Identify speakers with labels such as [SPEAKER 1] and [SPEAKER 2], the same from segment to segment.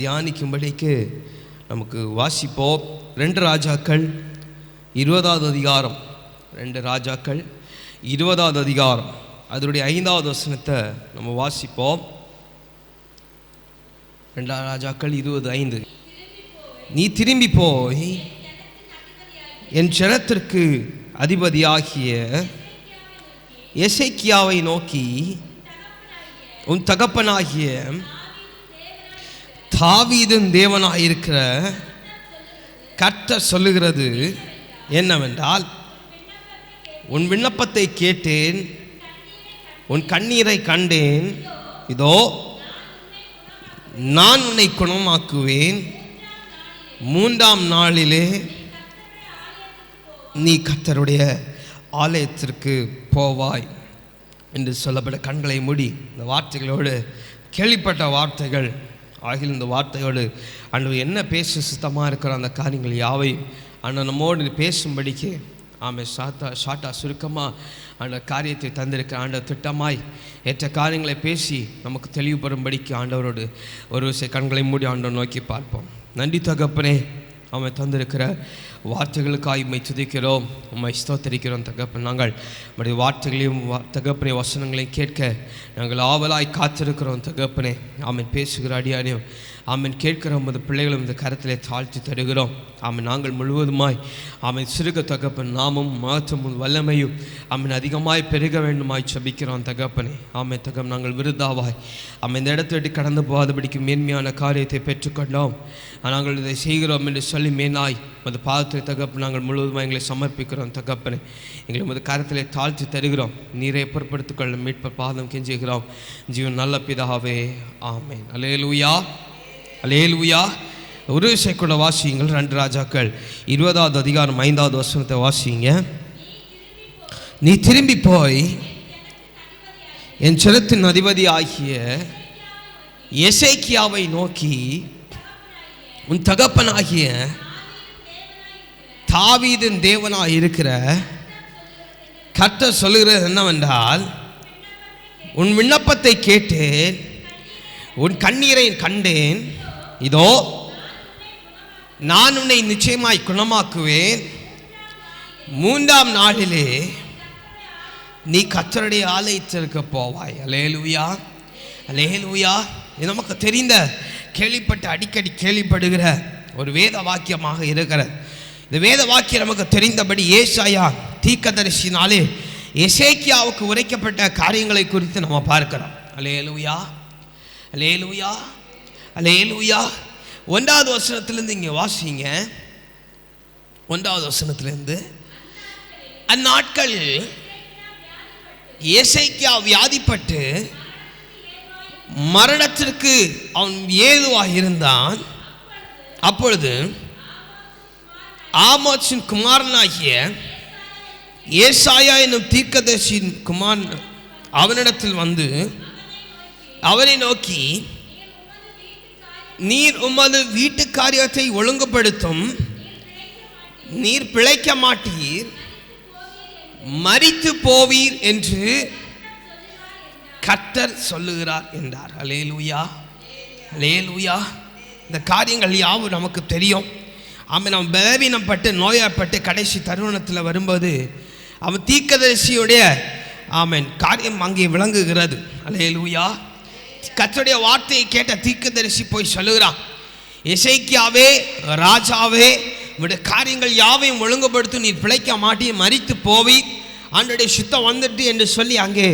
[SPEAKER 1] தியானிக்கும்படிக்கு நமக்கு வாசிப்போம் ரெண்டு ராஜாக்கள் இருபதாவது அதிகாரம் ரெண்டு ராஜாக்கள் இருபதாவது அதிகாரம் அதனுடைய ஐந்தாவது வசனத்தை நம்ம வாசிப்போம் ரெண்டா ராஜாக்கள் இருபது ஐந்து நீ திரும்பி போய் என் ஜனத்திற்கு அதிபதியாகிய எசைக்கியாவை நோக்கி உன் தகப்பனாகிய தாவீதன் தேவனாயிருக்கிற கர்த்த சொல்லுகிறது என்னவென்றால் உன் விண்ணப்பத்தை கேட்டேன் உன் கண்ணீரை கண்டேன் இதோ நான் உன்னை குணமாக்குவேன் மூன்றாம் நாளிலே நீ கத்தருடைய ஆலயத்திற்கு போவாய் என்று சொல்லப்பட்ட கண்களை மூடி இந்த வார்த்தைகளோடு கேள்விப்பட்ட வார்த்தைகள் ஆகிய இந்த வார்த்தையோடு அன்று என்ன பேச சுத்தமாக இருக்கிற அந்த காரியங்கள் யாவை அண்ணன் நம்மோடு பேசும்படிக்கு ஆமை சாத்தா ஷார்ட்டாக சுருக்கமாக அந்த காரியத்தை தந்திருக்க ஆண்ட திட்டமாய் ஏற்ற காரியங்களை பேசி நமக்கு தெளிவுபடும்படிக்கு ஆண்டவரோடு ஒரு சில கண்களை மூடி ஆண்டவன் நோக்கி பார்ப்போம் நன்றி தகப்பனே அவன் தந்திருக்கிற வார்த்தைகளுக்காக உண்மை துதிக்கிறோம் உண்மை ஸ்தோத்தரிக்கிறோம் தகப்பன் நாங்கள் நம்முடைய வார்த்தைகளையும் தகப்பனை வசனங்களையும் கேட்க நாங்கள் ஆவலாய் காத்திருக்கிறோம் தகப்பனே அவன் பேசுகிற அடியானையும் ஆமன் கேட்கிற உமது பிள்ளைகளும் இந்த கரத்திலே தாழ்த்தி தருகிறோம் ஆமை நாங்கள் முழுவதுமாய் அவன் சிறுக தகப்பன் நாமும் மாற்றமும் வல்லமையும் ஆமன் அதிகமாய் பெருக வேண்டுமாய் சபிக்கிறோம் தகப்பனே ஆமை தகம் நாங்கள் விருதாவாய் ஆமை இந்த இடத்தை விட்டு கடந்து போகாதபடிக்கு மேன்மையான காரியத்தை பெற்றுக்கொண்டோம் நாங்கள் இதை செய்கிறோம் என்று சொல்லி மேனாய் உமது பாதத்தை தகப்பு நாங்கள் முழுவதுமாய் எங்களை சமர்ப்பிக்கிறோம் தகப்பனே எங்களை உமது கரத்திலே தாழ்த்தி தருகிறோம் நீரை பொருட்படுத்திக் கொள்ள பாதம் கெஞ்சுகிறோம் ஜீவன் நல்ல பிதாவே ஆமேன் அலே லூயா அலேலுயா ஒரு விஷயக்குள்ள வாசியுங்கள் ரெண்டு ராஜாக்கள் இருபதாவது அதிகாரம் ஐந்தாவது வசனத்தை வாசிங்க நீ திரும்பி போய் என் சிலத்தின் அதிபதி ஆகிய எசைக்கியாவை நோக்கி உன் தகப்பனாகிய தாவீதின் தேவனாக இருக்கிற கர்த்த சொல்லுகிறது என்னவென்றால் உன் விண்ணப்பத்தை கேட்டேன் உன் கண்ணீரை கண்டேன் இதோ நான் உன்னை நிச்சயமாய் குணமாக்குவேன் மூன்றாம் நாளிலே நீ கத்தருடைய ஆலயத்திற்கு போவாய் அலேலுயா அலேலுயா நமக்கு தெரிந்த கேள்விப்பட்டு அடிக்கடி கேள்விப்படுகிற ஒரு வேத வாக்கியமாக இருக்கிற இந்த வேத வாக்கியம் நமக்கு தெரிந்தபடி ஏசாயா தீக்கதரிசினாலே எசேக்கியாவுக்கு உரைக்கப்பட்ட காரியங்களை குறித்து நம்ம பார்க்கிறோம் அலேலுயா அலேலுயா அலேலுயா ஒன்றாவது வசனத்திலேருந்து இங்கே வாசிங்க ஒன்றாவது வசனத்திலேருந்து அந்நாட்கள் இசைக்கியா வியாதிப்பட்டு மரணத்திற்கு அவன் ஏதுவாக இருந்தான் அப்பொழுது ஆமோச்சின் குமாரனாகிய ஏசாயா என்னும் தீர்க்கதர்சியின் குமார் அவனிடத்தில் வந்து அவனை நோக்கி நீர் உமது வீட்டு காரியத்தை ஒழுங்குபடுத்தும் நீர் பிழைக்க மாட்டீர் மறித்து போவீர் என்று கத்தர் சொல்லுகிறார் என்றார் அலேலுயா அலேலுயா இந்த காரியங்கள் யாவும் நமக்கு தெரியும் அவன் நம்ம பலவீனப்பட்டு நோயாப்பட்டு கடைசி தருணத்தில் வரும்போது அவன் தீக்கதரிசியுடைய ஆமன் காரியம் அங்கே விளங்குகிறது அலேலுயா கத்துடைய வார்த்தையை கேட்ட தரிசி போய் சொல்லுகிறான் இசைக்கியாவே ராஜாவே உடைய காரியங்கள் யாவையும் ஒழுங்குபடுத்தும் நீ பிழைக்க மாட்டி மறித்து போவி ஆண்டுடைய சுத்தம் வந்துட்டு என்று சொல்லி அங்கே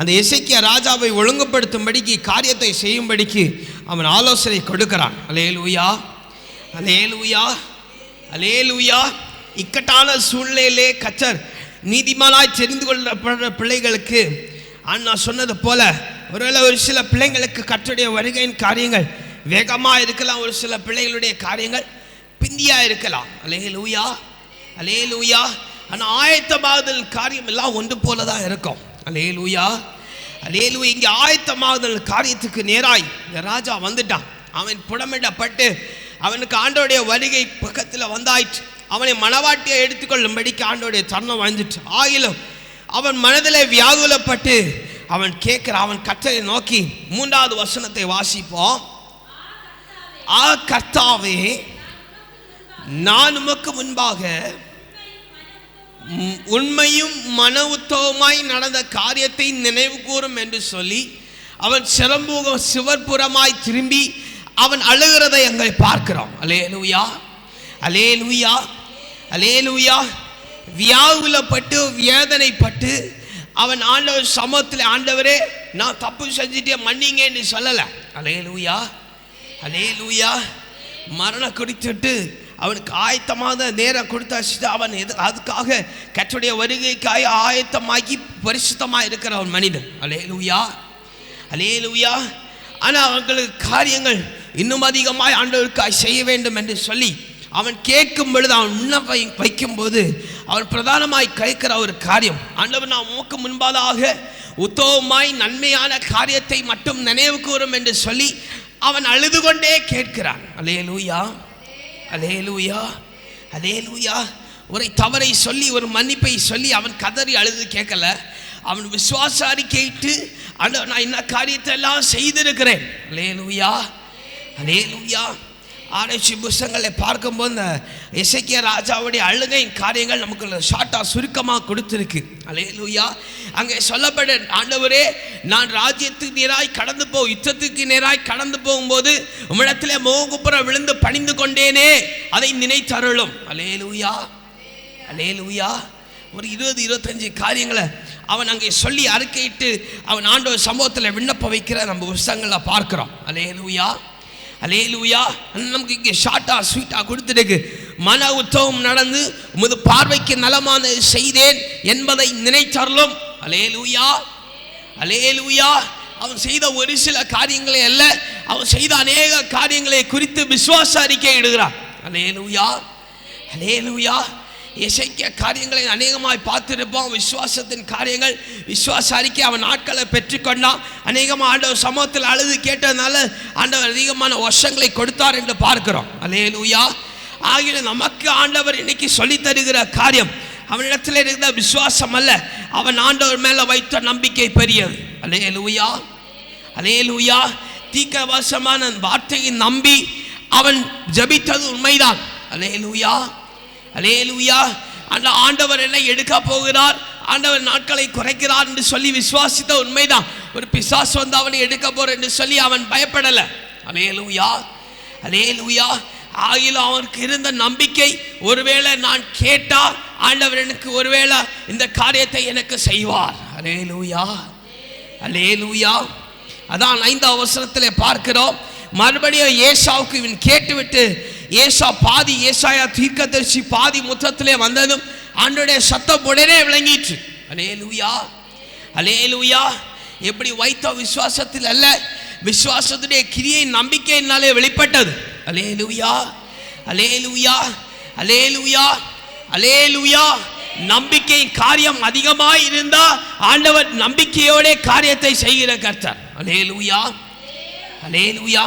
[SPEAKER 1] அந்த இசைக்கிய ராஜாவை ஒழுங்குபடுத்தும்படிக்கு காரியத்தை செய்யும்படிக்கு அவன் ஆலோசனை கொடுக்கிறான் அலேலுயா அலேலுயா அலேலுயா இக்கட்டான சூழ்நிலையிலே கச்சர் நீதிமானாய் தெரிந்து கொள்ளப்படுற பிள்ளைகளுக்கு நான் சொன்னது போல ஒருவேளை ஒரு சில பிள்ளைங்களுக்கு கற்றுடைய வருகையின் காரியங்கள் வேகமாக இருக்கலாம் ஒரு சில பிள்ளைகளுடைய காரியங்கள் பிந்தியாக இருக்கலாம் அலே லூயா அலே லூயா ஆனால் ஆயத்தமாகுதல் காரியம் எல்லாம் ஒன்று போல தான் இருக்கும் அலே லூயா அலே லூ இங்கே ஆயத்தமாகுதல் காரியத்துக்கு நேராய் இந்த ராஜா வந்துட்டான் அவன் புடமிடப்பட்டு அவனுக்கு ஆண்டோடைய வருகை பக்கத்தில் வந்தாயிற்று அவனை மனவாட்டியை எடுத்துக்கொள்ளும்படிக்கு ஆண்டோடைய தருணம் வாழ்ந்துட்டு ஆயிலும் அவன் மனதில் வியாகுலப்பட்டு அவன் கேட்கிற அவன் கட்டளை நோக்கி மூன்றாவது வசனத்தை வாசிப்போம் ஆ கர்த்தாவே நான் உமக்கு முன்பாக உண்மையும் மன உத்தவமாய் நடந்த காரியத்தை நினைவு கூறும் என்று சொல்லி அவன் சிறம்பூக சிவற்புறமாய் திரும்பி அவன் அழுகிறதை எங்கள் பார்க்கிறோம் அலே லூயா அலே லூயா அலே லூயா வியாகுலப்பட்டு வேதனைப்பட்டு அவன் ஆண்டவர் சமத்தில் ஆண்டவரே நான் தப்பு செஞ்சுட்டே மன்னிங்கன்னு சொல்லலை அலே லூயா அலே லூயா மரணம் குடித்துட்டு அவனுக்கு ஆயத்தமாக நேரம் கொடுத்தாச்சு அவன் எது அதுக்காக கற்றுடைய வருகைக்காக ஆயத்தமாகி பரிசுத்தமாக இருக்கிற அவன் மனிதன் அலே லூயா அலே லூயா ஆனால் அவங்களுக்கு காரியங்கள் இன்னும் அதிகமாக ஆண்டவருக்காக செய்ய வேண்டும் என்று சொல்லி அவன் கேட்கும் பொழுது அவன் வைக்கும் வைக்கும்போது அவன் பிரதானமாய் கேட்கிற ஒரு காரியம் ஆண்டவர் நான் மூக்கு முன்பதாக உத்தவமாய் நன்மையான காரியத்தை மட்டும் நினைவு கூறும் என்று சொல்லி அவன் அழுது கொண்டே கேட்கிறான் அலே லூயா அலே லூயா அலே லூயா ஒரு தவறை சொல்லி ஒரு மன்னிப்பை சொல்லி அவன் கதறி அழுது கேட்கல அவன் விசுவாச அறிக்கையிட்டு நான் என்ன காரியத்தை எல்லாம் செய்திருக்கிறேன் அலே லூயா அலே லூயா ஆராய்ச்சி புஸ்தகங்களை பார்க்கும்போது இந்த இசைக்கிய ராஜாவுடைய அழுகை காரியங்கள் நமக்கு ஷார்ட்டாக சுருக்கமாக கொடுத்துருக்கு அலையலூயா அங்கே சொல்லப்பட ஆண்டவரே நான் ராஜ்யத்துக்கு நேராய் கடந்து போ யுத்தத்துக்கு நேராய் கடந்து போகும்போது உம்மிடத்தில் மோகுப்புறம் விழுந்து பணிந்து கொண்டேனே அதை நினைத்தருளும் அலேலூயா அலேலூயா ஒரு இருபது இருபத்தஞ்சு காரியங்களை அவன் அங்கே சொல்லி அறிக்கையிட்டு அவன் ஆண்டவர் சம்பவத்தில் விண்ணப்ப வைக்கிற நம்ம புஸ்தங்களை பார்க்குறோம் அலேலூயா அலேலுயா நமக்கு இங்கே ஷார்ட்டாக ஸ்வீட்டாக கொடுத்துருக்கு மன உத்தவம் நடந்து உமது பார்வைக்கு நலமான செய்தேன் என்பதை நினைச்சாலும் அலேலுயா அலேலுயா அவன் செய்த ஒரு சில காரியங்களை அல்ல அவன் செய்த அநேக காரியங்களை குறித்து விசுவாச அறிக்கை இடுகிறான் அலேலுயா அலேலுயா இசைக்கிய காரியங்களை அநேகமாய் பார்த்திருப்போம் விசுவாசத்தின் காரியங்கள் விசுவாச அறிக்கை அவன் நாட்களை பெற்றுக்கொண்டான் அநேகமாக ஆண்டவர் சமூகத்தில் அழுது கேட்டதுனால ஆண்டவர் அதிகமான வருஷங்களை கொடுத்தார் என்று பார்க்கிறோம் அலே லூயா ஆகிய நமக்கு ஆண்டவர் இன்னைக்கு சொல்லி தருகிற காரியம் அவனிடத்தில் இருந்த விசுவாசம் அல்ல அவன் ஆண்டவர் மேலே வைத்த நம்பிக்கை பெரியது அலே லூயா அலே லூயா தீக்கவசமான வார்த்தையை நம்பி அவன் ஜபித்தது உண்மைதான் அலே லூயா அலேலுயா அந்த ஆண்டவர் என்ன எடுக்க போகிறார் ஆண்டவர் நாட்களை குறைக்கிறார் என்று சொல்லி விசுவாசித்த உண்மைதான் ஒரு பிசாஸ் வந்து அவனை எடுக்க போற என்று சொல்லி அவன் பயப்படலை அலேலுயா அலேலுயா லூயா ஆகிலும் அவனுக்கு இருந்த நம்பிக்கை ஒருவேளை நான் கேட்டா ஆண்டவர் எனக்கு ஒருவேளை இந்த காரியத்தை எனக்கு செய்வார் அலேலுயா லூயா லூயா அதான் ஐந்து அவசரத்தில் பார்க்கிறோம் மறுபடியும் ஏசாவுக்கு இவன் கேட்டுவிட்டு ஏசா பாதி ஏசாயா தீர்க்கதரிசி பாதி முத்தத்திலே வந்ததும் ஆண்டுடைய சத்தம் உடனே விளங்கிற்று அலே லூயா அலே லூயா எப்படி வைத்த விசுவாசத்தில் அல்ல விசுவாசத்துடைய கிரியை நம்பிக்கையினாலே வெளிப்பட்டது அலே லூயா அலே லூயா அலே லூயா அலே லூயா நம்பிக்கை காரியம் அதிகமாக இருந்தா ஆண்டவர் நம்பிக்கையோட காரியத்தை செய்கிற கர்த்தர் அலே லூயா அலே லூயா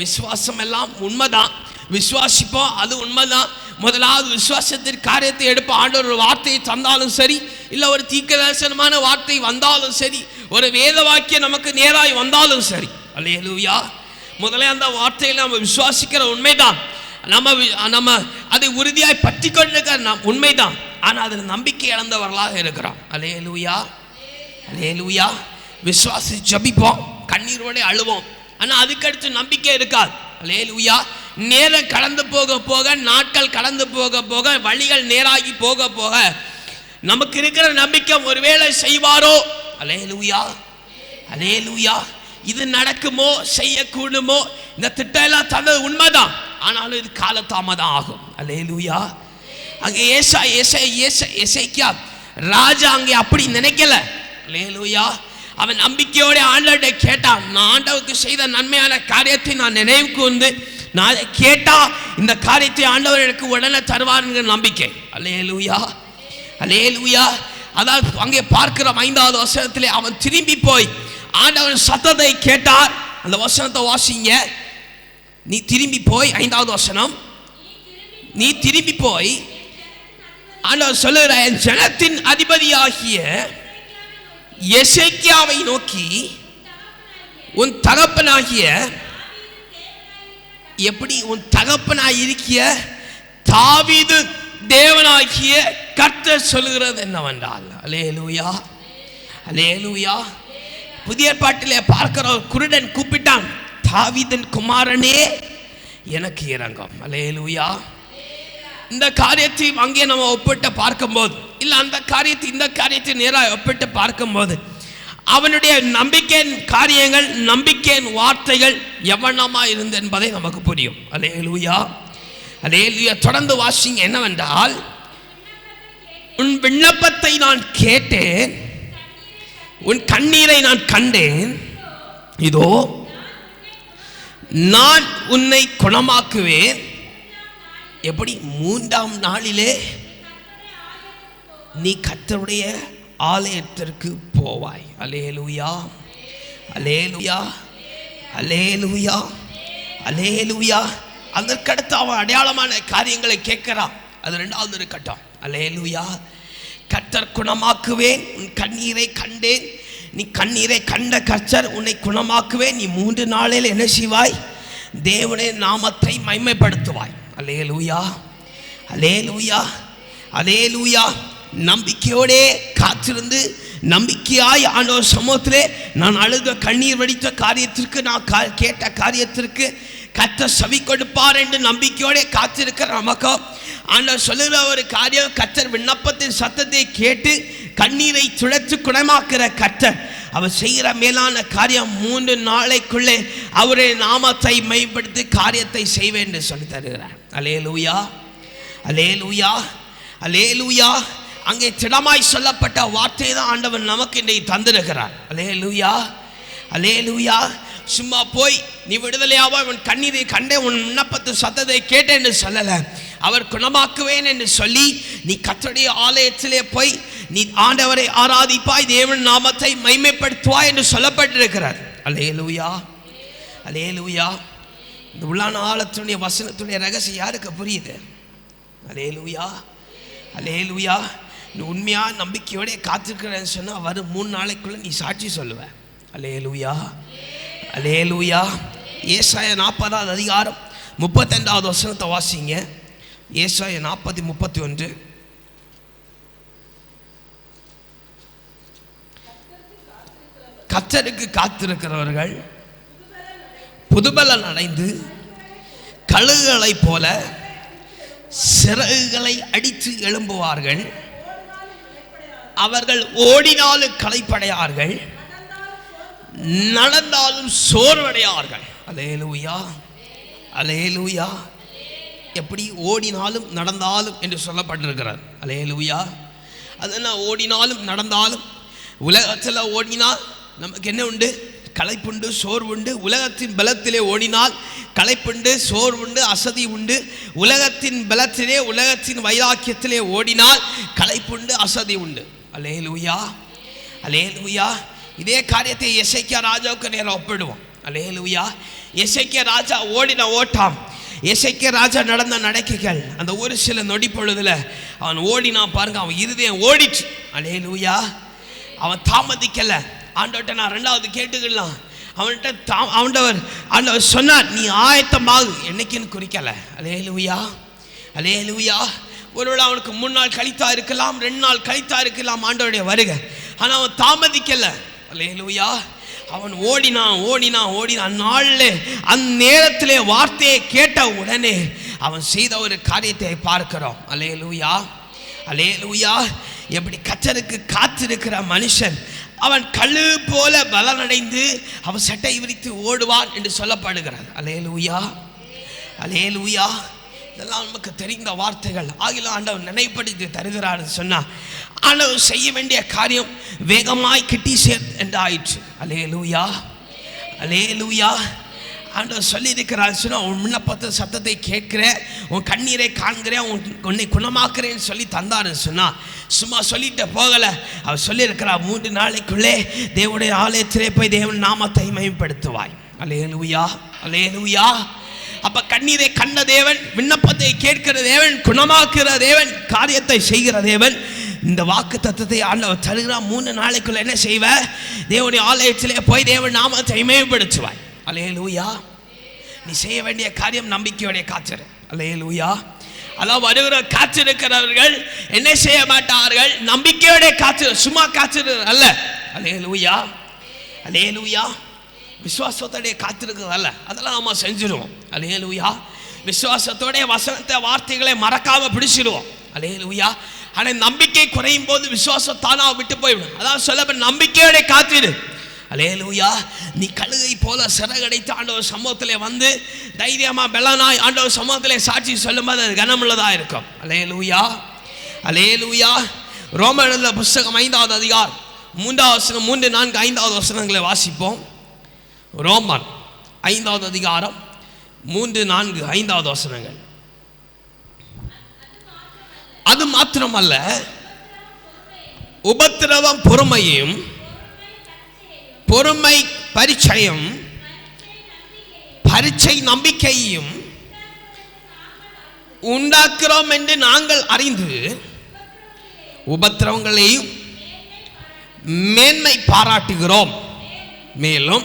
[SPEAKER 1] விசுவாசம் எல்லாம் உண்மைதான் விசுவாசிப்போம் அது உண்மைதான் முதலாவது விசுவாசத்தின் காரியத்தை எடுப்ப ஆண்டவர் ஒரு வார்த்தையை தந்தாலும் சரி இல்லை ஒரு தரிசனமான வார்த்தை வந்தாலும் சரி ஒரு வேத வாக்கியம் நமக்கு நேராய் வந்தாலும் சரி அல்லையா முதலே அந்த வார்த்தையில் நம்ம விசுவாசிக்கிற உண்மைதான் நம்ம நம்ம அதை உறுதியாய் பற்றி கொண்டிருக்கிற நம் உண்மைதான் ஆனால் அதில் நம்பிக்கை இழந்தவர்களாக இருக்கிறோம் அலே லூயா அலே லூயா விசுவாசி ஜபிப்போம் கண்ணீரோட அழுவோம் ஆனால் அதுக்கடுத்து நம்பிக்கை இருக்காது அலே லூயா நேரம் கடந்து போக போக நாட்கள் கடந்து போக போக வழிகள் நேராகி போக போக நமக்கு இருக்கிற நம்பிக்கை ஒருவேளை செய்வாரோ அலே லூயா அலே லூயா இது நடக்குமோ செய்யக்கூடுமோ இந்த திட்டம் எல்லாம் தந்தது உண்மைதான் ஆனாலும் இது காலத்தாமதம் ஆகும் அலே லூயா அங்கே ஏசா ஏசை ஏசை ஏசைக்கியா ராஜா அங்கே அப்படி நினைக்கல அலே லூயா அவன் நம்பிக்கையோட ஆண்டவர்கிட்ட கேட்டான் நான் ஆண்டவுக்கு செய்த நன்மையான காரியத்தை நான் நினைவுக்கு வந்து நான் கேட்டா இந்த காரியத்தை ஆண்டவர் எனக்கு உடனே தருவாருங்கிற நம்பிக்கை அலே லூயா அலே லூயா அதாவது அங்கே பார்க்கிற ஐந்தாவது வசனத்திலே அவன் திரும்பி போய் ஆண்டவன் சத்தத்தை கேட்டார் அந்த வசனத்தை வாசிங்க நீ திரும்பி போய் ஐந்தாவது வசனம் நீ திரும்பி போய் ஆண்டவர் சொல்லுகிற என் ஜனத்தின் அதிபதியாகிய எசைக்கியாவை நோக்கி உன் தகப்பனாகிய எப்படி உன் தகப்பனாய் இருக்கிய தாவிது தேவனாகிய கர்த்த சொல்லுகிறது என்னவென்றால் அலே லூயா அலே லூயா புதிய பாட்டிலே பார்க்கிற ஒரு குருடன் கூப்பிட்டான் தாவிதன் குமாரனே எனக்கு இறங்கும் அலே லூயா இந்த காரியத்தை அங்கே நம்ம ஒப்பிட்டு பார்க்கும்போது இல்லை அந்த காரியத்தை இந்த காரியத்தை நேராக ஒப்பிட்டு பார்க்கும்போது அவனுடைய நம்பிக்கையின் காரியங்கள் நம்பிக்கையின் வார்த்தைகள் எவ்வளமா இருந்தது என்பதை நமக்கு புரியும் அலே லூயா அலே லூயா தொடர்ந்து வாசிங்க என்னவென்றால் உன் விண்ணப்பத்தை நான் கேட்டேன் உன் கண்ணீரை நான் கண்டேன் இதோ நான் உன்னை குணமாக்குவேன் எப்படி மூன்றாம் நாளிலே நீ கத்தருடைய ஆலயத்திற்கு போவாய் அலேலுயா அலேலுயா அலேலுயா அலேலுயா அதற்கடுத்து அவன் அடையாளமான காரியங்களை கேட்கிறான் அது ரெண்டாவது ஒரு கட்டம் அலேலுயா கத்தர் குணமாக்குவேன் உன் கண்ணீரை கண்டேன் நீ கண்ணீரை கண்ட கர்த்தர் உன்னை குணமாக்குவேன் நீ மூன்று நாளில் என்ன செய்வாய் தேவனின் நாமத்தை மைமைப்படுத்துவாய் அலே அலேலுயா அலே அலே லூயா நம்பிக்கையோடே காத்திருந்து நம்பிக்கையாய் ஆண்டவர் சமூகத்திலே நான் அழுத கண்ணீர் வடித்த காரியத்திற்கு நான் கா கேட்ட காரியத்திற்கு கத்த சவி கொடுப்பார் என்று நம்பிக்கையோடே காத்திருக்கிற நமக்கு ஆனால் சொல்லுகிற ஒரு காரியம் கத்தர் விண்ணப்பத்தின் சத்தத்தை கேட்டு கண்ணீரை துளைத்து குணமாக்குற கத்தர் அவர் செய்கிற மேலான காரியம் மூன்று நாளைக்குள்ளே அவரே நாமத்தை மேம்படுத்தி காரியத்தை செய்வேன் என்று சொல்லி தருகிறார் அலே லூயா அலே லூயா அலே லூயா அங்கே திடமாய் சொல்லப்பட்ட வார்த்தையை தான் ஆண்டவன் நமக்கு இன்றைக்கு தந்திருக்கிறார் அலே லூயா அலே லூயா சும்மா போய் நீ விடுதலையாவோ அவன் கண்ணீரை கண்டே உன் விண்ணப்பத்து சத்ததை கேட்டேன் என்று சொல்லலை அவர் குணமாக்குவேன் என்று சொல்லி நீ கத்தடைய ஆலயத்திலே போய் நீ ஆண்டவரை ஆராதிப்பாய் தேவன் நாமத்தை மைமைப்படுத்துவாய் என்று சொல்லப்பட்டிருக்கிறார் அலே லூயா அலே லூயா இந்த உள்ளான ஆழத்தினுடைய வசனத்துடைய ரகசியம் யாருக்கு புரியுது அலே லூயா அலே லூயா நீ உண்மையாக நம்பிக்கையோடைய காத்திருக்கிறேன்னு சொன்னால் வரும் மூணு நாளைக்குள்ளே நீ சாட்சி சொல்லுவேன் அலே லூயா அலே லூயா ஏசாய நாற்பதாவது அதிகாரம் முப்பத்தெண்டாவது வசனத்தை வாசிங்க ஏசாய நாற்பத்தி முப்பத்தி ஒன்று கத்தருக்கு காத்திருக்கிறவர்கள் புதுபலன் அடைந்து கழுகுகளைப் போல சிறகுகளை அடித்து எழும்புவார்கள் அவர்கள் ஓடினாலும் களைப்படையார்கள் நடந்தாலும் சோர்வடையார்கள் அலேலூயா அலேலூயா எப்படி ஓடினாலும் நடந்தாலும் என்று சொல்லப்பட்டிருக்கிறார் அலேலூயா அது என்ன ஓடினாலும் நடந்தாலும் உலகத்தில் ஓடினால் நமக்கு என்ன உண்டு களைப்புண்டு சோர்வுண்டு உலகத்தின் பலத்திலே ஓடினால் களைப்புண்டு சோர்வுண்டு அசதி உண்டு உலகத்தின் பலத்திலே உலகத்தின் வைராக்கியத்திலே ஓடினால் களைப்புண்டு அசதி உண்டு ಅಲೇ ಲೂಯಾ ಅಲೇ ಲೂಯಾ இதே காரியத்தை ಯಶಕ್ಯ ராஜாவுக்கு நேரம் ஒப்பிடுவோம் அலே லூயா எசைக்கிய ராஜா ஓடின ஓட்டம் எசைக்கிய ராஜா நடந்த நடக்கைகள் அந்த ஒரு சில நொடி பொழுதுல அவன் ஓடினா பாருங்க அவன் இருதயம் ஓடிச்சு அலே லூயா அவன் தாமதிக்கலை ஆண்டவர்கிட்ட நான் ரெண்டாவது கேட்டுக்கலாம் அவன்கிட்ட தா ஆண்டவர் ஆண்டவர் சொன்னார் நீ ஆயத்தமாக என்னைக்குன்னு குறிக்கலை அலே லூயா அலே லூயா ஒருவேளை அவனுக்கு மூணு நாள் கழித்தா இருக்கலாம் ரெண்டு நாள் கழித்தா இருக்கலாம் ஆண்டவருடைய வருக ஆனால் அவன் தாமதிக்கலை அல்லேலூயா அவன் ஓடினான் ஓடினான் ஓடினான் அந்நாளில் அந்நேரத்திலே வார்த்தையை கேட்ட உடனே அவன் செய்த ஒரு காரியத்தை பார்க்கிறோம் அலே லூயா அலே லூயா எப்படி கச்சருக்கு காத்திருக்கிற மனுஷன் அவன் கழு போல பலனடைந்து அவன் சட்டை விரித்து ஓடுவான் என்று சொல்லப்படுகிறார் அலே லூயா அலே லூயா இதெல்லாம் நமக்கு தெரிந்த வார்த்தைகள் ஆகிலும் ஆண்டவர் நினைப்படுத்தி தருகிறார் சொன்னால் ஆண்டவர் செய்ய வேண்டிய காரியம் வேகமாய் கிட்டி சேர் என்று ஆயிற்று அலே லூயா அலே லூயா ஆண்டவர் சொல்லியிருக்கிறார் சொன்னால் உன் விண்ணப்பத்தை சத்தத்தை கேட்குறேன் உன் கண்ணீரை காண்கிறேன் உன் உன்னை குணமாக்குறேன்னு சொல்லி தந்தாருன்னு சொன்னால் சும்மா சொல்லிட்டு போகலை அவர் சொல்லியிருக்கிறா மூன்று நாளைக்குள்ளே தேவனுடைய ஆலயத்திலே போய் தேவன் நாமத்தை மேம்படுத்துவாய் அலே லூயா அலே லூயா அப்ப கண்ணீரை கண்ண தேவன் விண்ணப்பத்தை கேட்கிற தேவன் குணமாக்குற தேவன் காரியத்தை செய்கிற தேவன் இந்த வாக்கு தத்துவத்தை ஆண்டவர் தருகிறா மூணு நாளைக்குள்ள என்ன செய்வ தேவனுடைய ஆலயத்திலே போய் தேவன் நாமத்தை மேம்படுத்துவாய் அலே லூயா நீ செய்ய வேண்டிய காரியம் நம்பிக்கையுடைய காற்று அலே லூயா அதான் வருகிற காத்திருக்கிறவர்கள் என்ன செய்ய மாட்டார்கள் நம்பிக்கையோட காத்து சும்மா காத்திரு அல்ல அலே லூயா அலே லூயா விசுவாசத்தோடைய காத்திருக்கிறதல்ல அதெல்லாம் நம்ம செஞ்சிருவோம் அலே லூயா விசுவாசத்தோடைய வசனத்தை வார்த்தைகளை மறக்காம பிடிச்சிடுவோம் அலே லூயா ஆனால் நம்பிக்கை குறையும் போது விசுவாசம் தானா விட்டு போய்விடும் அதான் சொல்ல நம்பிக்கையோட காத்திரு அலே லூயா நீ கழுகை போல சிறகடைத்து ஆண்டவர் சமூகத்தில் வந்து தைரியமாக பெலனாய் ஆண்டவர் சமூகத்தில் சாட்சி சொல்லும்போது அது கனமுள்ளதாக இருக்கும் அலே லூயா அலே லூயா ரோமனில் புஸ்தகம் ஐந்தாவது அதிகார் மூன்றாவது வசனம் மூன்று நான்கு ஐந்தாவது வசனங்களை வாசிப்போம் ரோமன் ஐந்தாவது அதிகாரம் மூன்று நான்கு ஐந்தாவது வசனங்கள் அது மாத்திரமல்ல உபத்திரவம் பொறுமையும் பொறுமை பரிச்சயம் பரிச்சை நம்பிக்கையும் உண்டாக்குறோம் என்று நாங்கள் அறிந்து உபத்திரவங்களையும் மேன்மை பாராட்டுகிறோம் மேலும்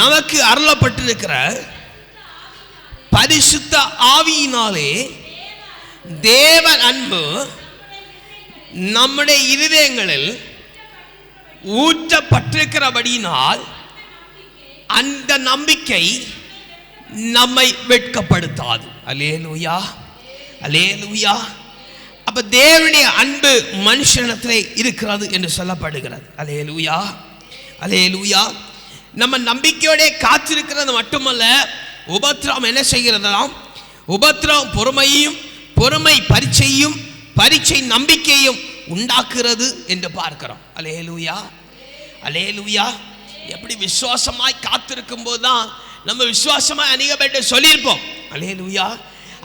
[SPEAKER 1] நமக்கு அருளப்பட்டிருக்கிற பரிசுத்த ஆவியினாலே தேவ அன்பு நம்முடைய இருதயங்களில் ஊற்றப்பட்டிருக்கிறபடியினால் அந்த நம்பிக்கை நம்மை வெட்கப்படுத்தாது அலே லூயா அலே லூயா அப்போ தேவனுடைய அன்பு மனுஷனத்திலே இருக்கிறது என்று சொல்லப்படுகிறது அலே லூயா அலே லூயா நம்ம நம்பிக்கையோட காத்திருக்கிறது மட்டுமல்ல உபத்திரம் என்ன செய்கிறதாம் உபத்திரம் பொறுமையும் பொறுமை பரீட்சையும் பரீட்சை நம்பிக்கையும் உண்டாக்குறது என்று பார்க்கிறோம் அலேலூயா அலேலூயா எப்படி விசுவாசமாய் காத்திருக்கும் போது தான் நம்ம விசுவாசமாக அநேக பேர்கிட்ட சொல்லியிருப்போம் அலேலூயா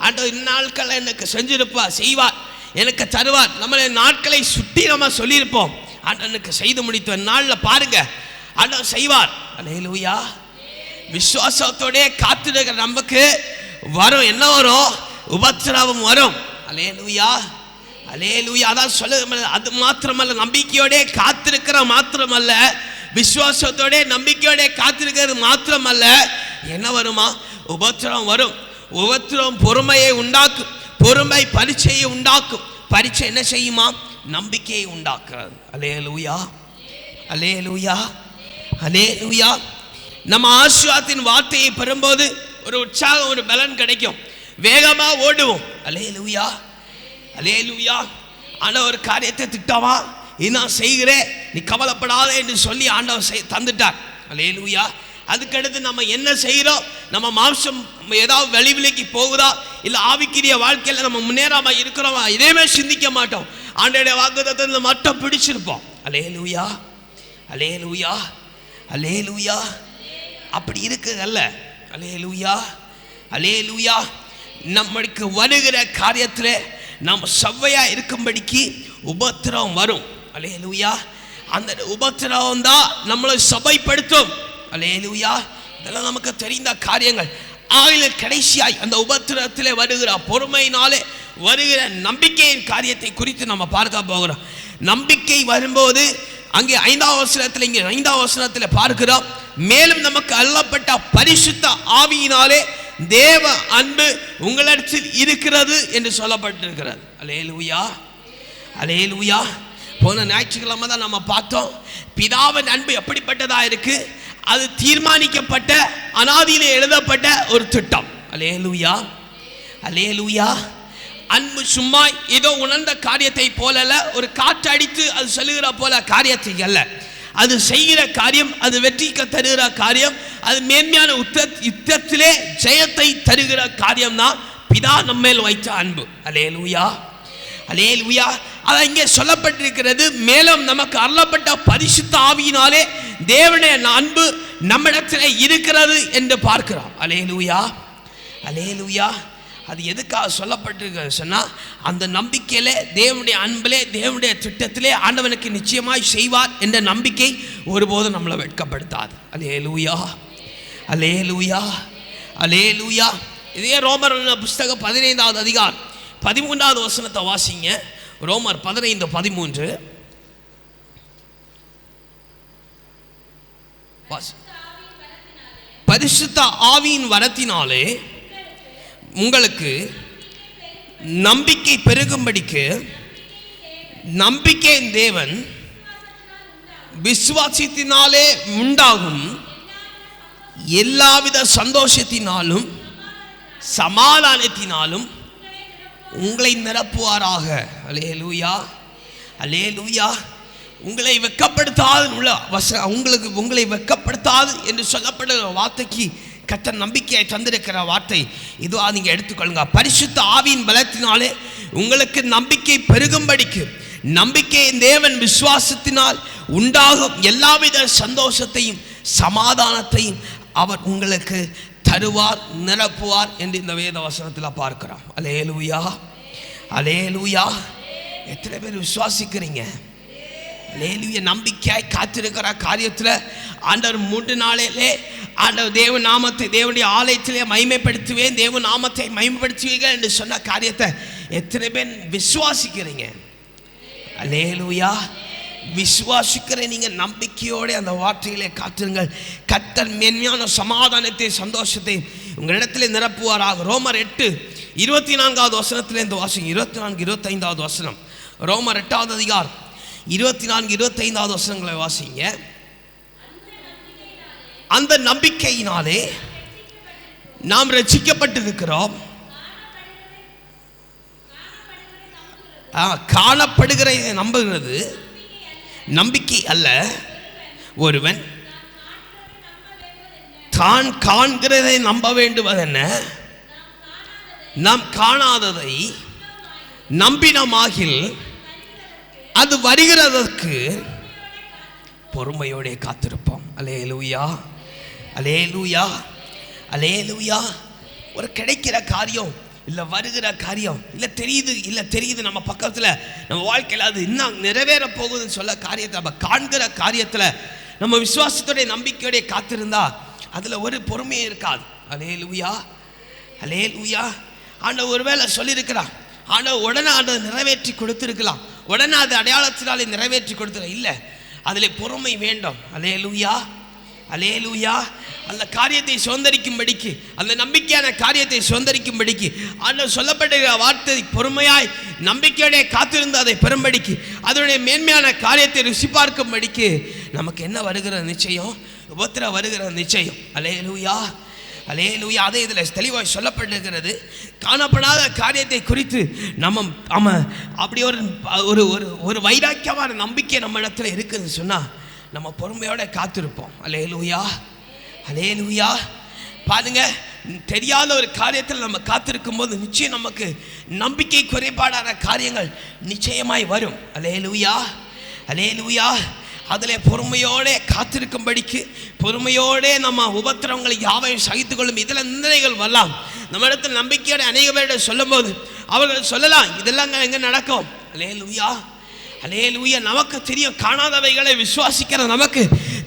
[SPEAKER 1] ஆண்டவர் இந்நாட்களை எனக்கு செஞ்சிருப்பா செய்வார் எனக்கு தருவார் நம்மளை நாட்களை சுற்றி நம்ம சொல்லியிருப்போம் ஆண்டவனுக்கு செய்து முடித்த நாளில் பாருங்கள் ஆண்டவர் செய்வார் அலையலூயா விசுவாசத்தோடே காத்துருக்கிற நமக்கு வரும் என்ன வரும் உபத்திரவம் வரும் அலையலூயா அலேலூயா அதான் சொல்ல அது மாத்திரமல்ல நம்பிக்கையோடே காத்திருக்கிற மாத்திரமல்ல விசுவாசத்தோட நம்பிக்கையோட காத்திருக்கிறது மாத்திரமல்ல என்ன வருமா உபத்திரவம் வரும் உபத்திரவம் பொறுமையை உண்டாக்கும் பொறுமை பரீட்சையை உண்டாக்கும் பரீட்சை என்ன செய்யுமா நம்பிக்கையை உண்டாக்குறது அலே லூயா அலே லூயா அலே லூயா நம்ம ஆசுவாத்தின் வார்த்தையை பெறும்போது ஒரு உற்சாகம் ஒரு பலன் கிடைக்கும் வேகமாக ஓடுவோம் அலே லூயா அலே லூயா ஆனால் ஒரு காரியத்தை திட்டவா இதான் செய்கிறேன் நீ கவலைப்படாத என்று சொல்லி ஆண்டவர் செய் தந்துட்டார் அலே லூயா அதுக்கடுத்து நம்ம என்ன செய்கிறோம் நம்ம மாம்சம் ஏதாவது வெளிவிலைக்கு போகுதா இல்லை ஆவிக்கிரிய வாழ்க்கையில் நம்ம முன்னேறாம இருக்கிறோமா இதேமே சிந்திக்க மாட்டோம் ஆண்டோடைய வாக்குதத்தில் மட்டும் பிடிச்சிருப்போம் அலே லூயா அலே லூயா அலே லூயா அப்படி இருக்குதல்ல அலே லூயா அலே லூயா நம்மளுக்கு வருகிற காரியத்தில் நம்ம செவ்வையாக இருக்கும்படிக்கு உபத்திரம் வரும் அலே லூயா அந்த உபத்திரவம் தான் நம்மளை சபைப்படுத்தும் அலே லூயா இதெல்லாம் நமக்கு தெரிந்த காரியங்கள் ஆகில கடைசியாய் அந்த உபத்திரத்தில் வருகிற பொறுமையினாலே வருகிற நம்பிக்கையின் காரியத்தை குறித்து நம்ம பார்க்க போகிறோம் நம்பிக்கை வரும்போது அங்கே ஐந்தாவது வசனத்தில் இங்கே ஐந்தாவது வசனத்தில் பார்க்கிறோம் மேலும் நமக்கு அல்லப்பட்ட பரிசுத்த ஆவியினாலே தேவ அன்பு உங்களிடத்தில் இருக்கிறது என்று சொல்லப்பட்டிருக்கிறது அலேலுயா அலேலுயா போன ஞாயிற்றுக்கிழமை தான் நம்ம பார்த்தோம் பிதாவின் அன்பு எப்படிப்பட்டதாக இருக்கு அது தீர்மானிக்கப்பட்ட அனாதியிலே எழுதப்பட்ட ஒரு திட்டம் அலேலுயா அலேலுயா அன்பு சும்மா ஏதோ உணர்ந்த காரியத்தை போலல ஒரு அடித்து அது சொல்லுகிற போல காரியத்தை அல்ல அது செய்கிற காரியம் அது வெற்றிக்கு தருகிற காரியம் அது மேன்மையான உத்த யுத்தத்திலே ஜெயத்தை தருகிற காரியம் தான் பிதா நம்மேல் வைத்த அன்பு அலே லூயா அலே லூயா அதை இங்கே சொல்லப்பட்டிருக்கிறது மேலும் நமக்கு அருளப்பட்ட பரிசுத்த ஆவியினாலே தேவனுடைய அன்பு நம்மிடத்தில் இருக்கிறது என்று பார்க்கிறோம் அலே லூயா அலே லூயா அது எதுக்காக சொல்லப்பட்டிருக்க சொன்னால் அந்த நம்பிக்கையிலே தேவனுடைய அன்பிலே தேவனுடைய திட்டத்திலே ஆண்டவனுக்கு நிச்சயமாய் செய்வார் என்ற நம்பிக்கை ஒருபோதும் நம்மளை வெட்கப்படுத்தாது அலே லூயா அலே லூயா அலே லூயா இதே ரோமர் புஸ்தகம் பதினைந்தாவது அதிகார் பதிமூன்றாவது வசனத்தை வாசிங்க ரோமர் பதினைந்து பதிமூன்று பரிசுத்த ஆவியின் வரத்தினாலே உங்களுக்கு நம்பிக்கை பெருகும்படிக்கு நம்பிக்கை தேவன் விசுவாசத்தினாலே உண்டாகும் எல்லாவித சந்தோஷத்தினாலும் சமாதானத்தினாலும் உங்களை நிரப்புவாராக அலே லூயா அலே லூயா உங்களை வெக்கப்படுத்தாது உள்ள வச உங்களுக்கு உங்களை வெக்கப்படுத்தாது என்று சொல்லப்படுகிற வார்த்தைக்கு கத்தர் நம்பிக்கையை தந்திருக்கிற வார்த்தை இதுவாக நீங்கள் எடுத்துக்கொள்ளுங்க பரிசுத்த ஆவியின் பலத்தினாலே உங்களுக்கு நம்பிக்கை பெருகும்படிக்கு நம்பிக்கை தேவன் விசுவாசத்தினால் உண்டாகும் எல்லாவித சந்தோஷத்தையும் சமாதானத்தையும் அவர் உங்களுக்கு தருவார் நிரப்புவார் என்று இந்த வேத வசனத்தில் பார்க்கிறான் அலே லூயா எத்தனை பேர் விசுவாசிக்கிறீங்க லேலிய நம்பிக்கையாய் காத்திருக்கிற காரியத்தில் ஆண்டவர் மூன்று நாளிலே ஆண்டவர் தேவ நாமத்தை தேவனுடைய ஆலயத்திலே மயிமைப்படுத்துவேன் தேவ நாமத்தை மயிமைப்படுத்துவீர்கள் என்று சொன்ன காரியத்தை எத்தனை பேர் விசுவாசிக்கிறீங்க லேலுயா விசுவாசிக்கிற நீங்கள் நம்பிக்கையோடு அந்த வார்த்தைகளை காத்துருங்கள் கத்தன் மென்மையான சமாதானத்தை சந்தோஷத்தை உங்களிடத்துல நிரப்புவாராக ரோமர் எட்டு இருபத்தி நான்காவது வசனத்திலேருந்து வாசிங்க இருபத்தி நான்கு இருபத்தைந்தாவது வசனம் ரோமர் எட்டாவது அதிகாரம் இருபத்தி நான்கு இருபத்தைந்தாவது வசனங்களை வாசிங்க அந்த நம்பிக்கையினாலே நாம் ரசிக்கப்பட்டிருக்கிறோம் காணப்படுகிற நம்புகிறது நம்பிக்கை அல்ல ஒருவன் தான் காண்கிறதை நம்ப வேண்டுவதென்ன நாம் காணாததை நம்பினமாகில் அது வருகிறதற்கு பொறுமையோடே காத்திருப்போம் அலே லூயா அலே லூயா அலே லூயா ஒரு கிடைக்கிற காரியம் இல்லை வருகிற காரியம் இல்லை தெரியுது இல்லை தெரியுது நம்ம பக்கத்தில் நம்ம வாழ்க்கையில் அது இன்னும் நிறைவேற போகுதுன்னு சொல்ல காரியத்தை நம்ம காண்கிற காரியத்தில் நம்ம விசுவாசத்துடைய நம்பிக்கையோடைய காத்திருந்தா அதில் ஒரு பொறுமையே இருக்காது அலே லூயா அலே லூயா ஆண்டவர் ஒருவேளை சொல்லியிருக்கிறான் ஆனால் உடனே அதை நிறைவேற்றி கொடுத்துருக்கலாம் உடனே அது அடையாளத்தினாலே நிறைவேற்றி கொடுத்துரு இல்லை அதில் பொறுமை வேண்டும் அலே லூயா அலே லூயா அந்த காரியத்தை சுதந்திரிக்கும்படிக்கு அந்த நம்பிக்கையான காரியத்தை சுதந்திரிக்கும்படிக்கு அதில் சொல்லப்பட்ட வார்த்தை பொறுமையாய் நம்பிக்கையோடைய காத்திருந்து அதை பெறும்படிக்கு அதனுடைய மேன்மையான காரியத்தை ருசி பார்க்கும்படிக்கு நமக்கு என்ன வருகிற நிச்சயம் உபத்திர வருகிற நிச்சயம் அலே லூயா அலே லூயா அதே இதில் தெளிவாக சொல்லப்பட்டிருக்கிறது காணப்படாத காரியத்தை குறித்து நம்ம நம்ம அப்படி ஒரு ஒரு ஒரு ஒரு வைராக்கியமான நம்பிக்கை நம்ம இடத்துல இருக்குதுன்னு சொன்னால் நம்ம பொறுமையோட காத்திருப்போம் அலே லூயா அலே லூயா பாருங்க தெரியாத ஒரு காரியத்தில் நம்ம காத்திருக்கும் போது நிச்சயம் நமக்கு நம்பிக்கை குறைபாடான காரியங்கள் நிச்சயமாய் வரும் அலே லூயா அலே லூயா அதில் பொறுமையோட காத்திருக்கும்படிக்கு பொறுமையோட நம்ம உபத்திரவங்களை யாவையும் சகித்து கொள்ளும் இதில் நிந்தனைகள் வரலாம் நம்ம இடத்துல நம்பிக்கையோட அநேக பேரிட சொல்லும்போது அவர்கள் சொல்லலாம் இதெல்லாம் எங்கே நடக்கும் அலே லூயா அலே லூயா நமக்கு தெரியும் காணாதவைகளை விசுவாசிக்கிற நமக்கு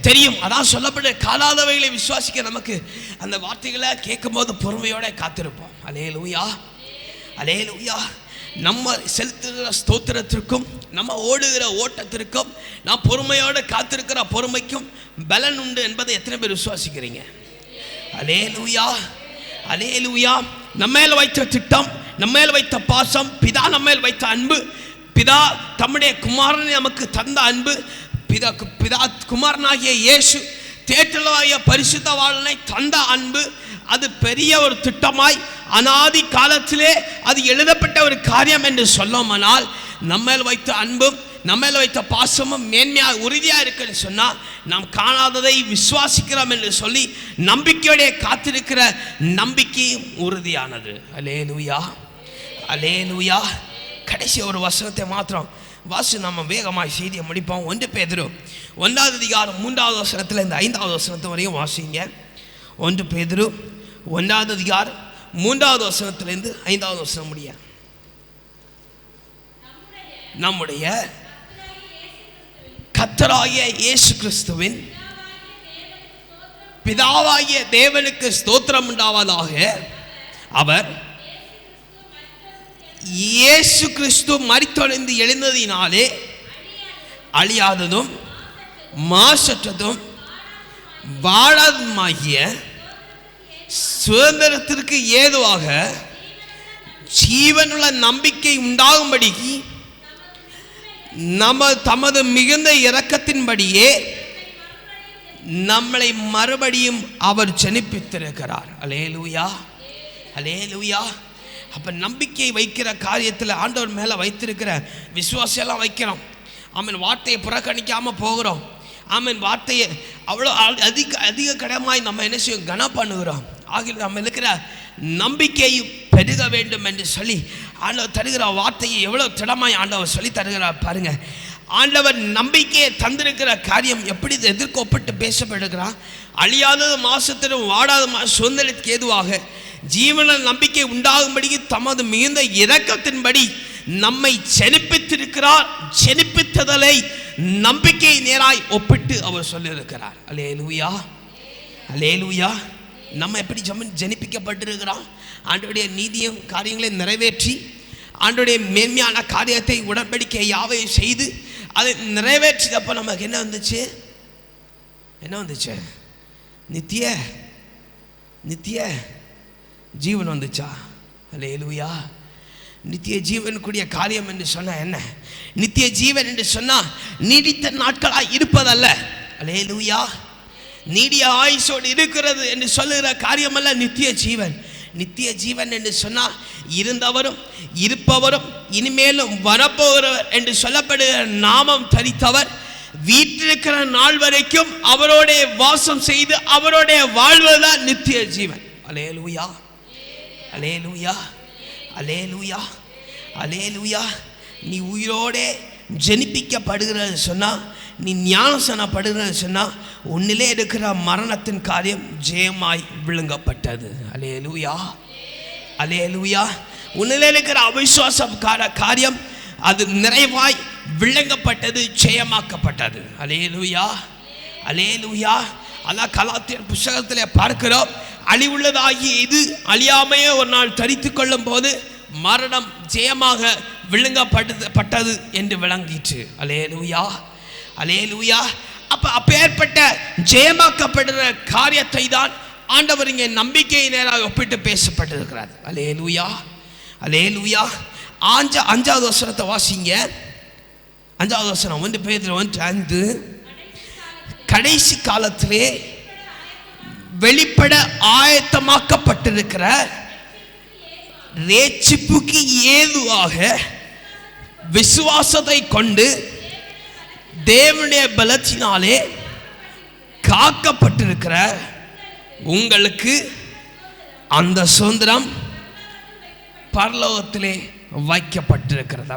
[SPEAKER 1] தெரியும் அதான் சொல்லப்படுற காணாதவைகளை விசுவாசிக்க நமக்கு அந்த வார்த்தைகளை கேட்கும்போது பொறுமையோட காத்திருப்போம் அலே லூயா அலே லூயா நம்ம செலுத்துகிற ஸ்தோத்திரத்திற்கும் நம்ம ஓடுகிற ஓட்டத்திற்கும் நான் பொறுமையோடு காத்திருக்கிற பொறுமைக்கும் பலன் உண்டு என்பதை எத்தனை பேர் விசுவாசிக்கிறீங்க அலே லூயா அலே லூயா நம்மேல் வைத்த திட்டம் நம்மேல் வைத்த பாசம் பிதா நம்மேல் வைத்த அன்பு பிதா தம்முடைய குமாரனை நமக்கு தந்த அன்பு பிதா பிதா குமாரனாகிய இயேசு தேற்றலாகிய வாழனை தந்த அன்பு அது பெரிய ஒரு திட்டமாய் அனாதி காலத்திலே அது எழுதப்பட்ட ஒரு காரியம் என்று சொல்லோமானால் நம்ம வைத்த அன்பும் நம்ம வைத்த பாசமும் மேன்மையாக உறுதியாக இருக்குன்னு சொன்னால் நாம் காணாததை விசுவாசிக்கிறோம் என்று சொல்லி நம்பிக்கையோடைய காத்திருக்கிற நம்பிக்கை உறுதியானது அலே நூயா அலே நூயா கடைசி ஒரு வசனத்தை மாத்திரம் வாசு நம்ம வேகமாக செய்தியை முடிப்போம் ஒன்று பேதரும் ஒன்றாவது அதிகாரம் மூன்றாவது வசனத்தில் இந்த ஐந்தாவது வசனத்து வரையும் வாசிங்க ஒன்று பேதரும் ஒன்றாவது அதிகாரம் மூன்றாவது வசனத்திலேருந்து ஐந்தாவது வசனம் முடிய நம்முடைய கத்தராகிய இயேசு கிறிஸ்துவின் பிதாவாகிய தேவனுக்கு ஸ்தோத்திரம் உண்டாவதாக அவர் இயேசு கிறிஸ்து மறித்தொழிந்து எழுந்ததினாலே அழியாததும் மாசற்றதும் வாழமாகிய சுதந்திரத்திற்கு ஏதுவாக ஜீவனுள்ள நம்பிக்கை உண்டாகும்படிக்கு நம்ம தமது மிகுந்த இறக்கத்தின்படியே நம்மளை மறுபடியும் அவர் ஜனிப்பித்திருக்கிறார் அலே லூயா அலே லூயா அப்போ நம்பிக்கை வைக்கிற காரியத்தில் ஆண்டவர் மேலே வைத்திருக்கிற விசுவாசியெல்லாம் வைக்கிறோம் அவன் வார்த்தையை புறக்கணிக்காமல் போகிறோம் அவன் வார்த்தையை அவ்வளோ அதிக அதிக கடமாய் நம்ம என்ன செய்யும் கன பண்ணுகிறோம் ஆகிய நம்ம இருக்கிற நம்பிக்கையும் பெருக வேண்டும் என்று சொல்லி ஆண்டவர் தருகிற வார்த்தையை எவ்வளோ திடமாய் ஆண்டவர் சொல்லி தருகிறார் பாருங்கள் ஆண்டவர் நம்பிக்கையை தந்திருக்கிற காரியம் எப்படி எதிர்கோப்பட்டு பேசப்படுகிறார் அழியாதது மாசத்திலும் வாடாத சுதந்திரத்துக்கு ஏதுவாக ஜீவன நம்பிக்கை உண்டாகும்படிக்கு தமது மிகுந்த இறக்கத்தின்படி நம்மை செனிப்பித்திருக்கிறார் செனிப்பித்ததலை நம்பிக்கை நேராய் ஒப்பிட்டு அவர் சொல்லியிருக்கிறார் அலே லூயா அலே லூயா நம்ம எப்படி ஜமன் ஜனிப்பிக்கப்பட்டிருக்கிறோம் ஆண்டுடைய நீதியும் காரியங்களை நிறைவேற்றி ஆண்டுடைய மேன்மையான காரியத்தை உடன்படிக்கை யாவையும் செய்து அதை நிறைவேற்றியப்போ நமக்கு என்ன வந்துச்சு என்ன வந்துச்சு நித்திய நித்திய ஜீவன் வந்துச்சா அல்ல எழுவியா நித்திய ஜீவனுக்குரிய காரியம் என்று சொன்னால் என்ன நித்திய ஜீவன் என்று சொன்னால் நீடித்த நாட்களாக இருப்பதல்ல அல்ல எழுவியா நீடிய ஆயுசோடு இருக்கிறது என்று சொல்லுகிற காரியமல்ல நித்திய ஜீவன் நித்திய ஜீவன் என்று சொன்னால் இருந்தவரும் இருப்பவரும் இனிமேலும் வரப்போகிறவர் என்று சொல்லப்படுகிற நாமம் தரித்தவர் வீட்டிருக்கிற நாள் வரைக்கும் அவரோடைய வாசம் செய்து அவருடைய வாழ்வதுதான் நித்திய ஜீவன் அலே லூயா அலே லூயா அலே லூயா அலே லூயா நீ உயிரோடே ஜெனிப்பிக்கப்படுகிறது சொன்னால் நீ ஞானசனப்படுகிறன்னு சொன்னால் உன்னிலே இருக்கிற மரணத்தின் காரியம் ஜெயமாய் விழுங்கப்பட்டது அலே லூயா அலே லூயா உன்னிலே இருக்கிற அவிசுவாச காரியம் அது நிறைவாய் விளங்கப்பட்டது ஜெயமாக்கப்பட்டது அலே லூயா அலே லூயா அதான் கலாத்தியர் புஸ்தகத்தில் பார்க்கிறோம் அழிவுள்ளதாகி இது அழியாமையே ஒரு நாள் தரித்து கொள்ளும் போது மரணம் ஜெயமாக விழுங்கப்பட்டது பட்டது என்று விளங்கிற்று அலே லூயா அலே லூயா அப்போ அப்பேற்பட்ட ஜெயமாக்கப்படுற காரியத்தை தான் ஆண்டவர் இங்கே நம்பிக்கை நேராக ஒப்பிட்டு பேசப்பட்டிருக்கிறார் அலே லூயா அலே லூயா ஆஞ்ச அஞ்சாவது வசனத்தை வாசிங்க அஞ்சாவது வசனம் ஒன்று பேர் ஒன்று ஐந்து கடைசி காலத்திலே வெளிப்பட ஆயத்தமாக்கப்பட்டிருக்கிற ரேச்சிப்புக்கு ஏதுவாக விசுவாசத்தை கொண்டு தேவனுடைய பலத்தினாலே காக்கப்பட்டிருக்கிற உங்களுக்கு அந்த சுதந்திரம் பரலோகத்திலே வைக்கப்பட்டிருக்கிறதா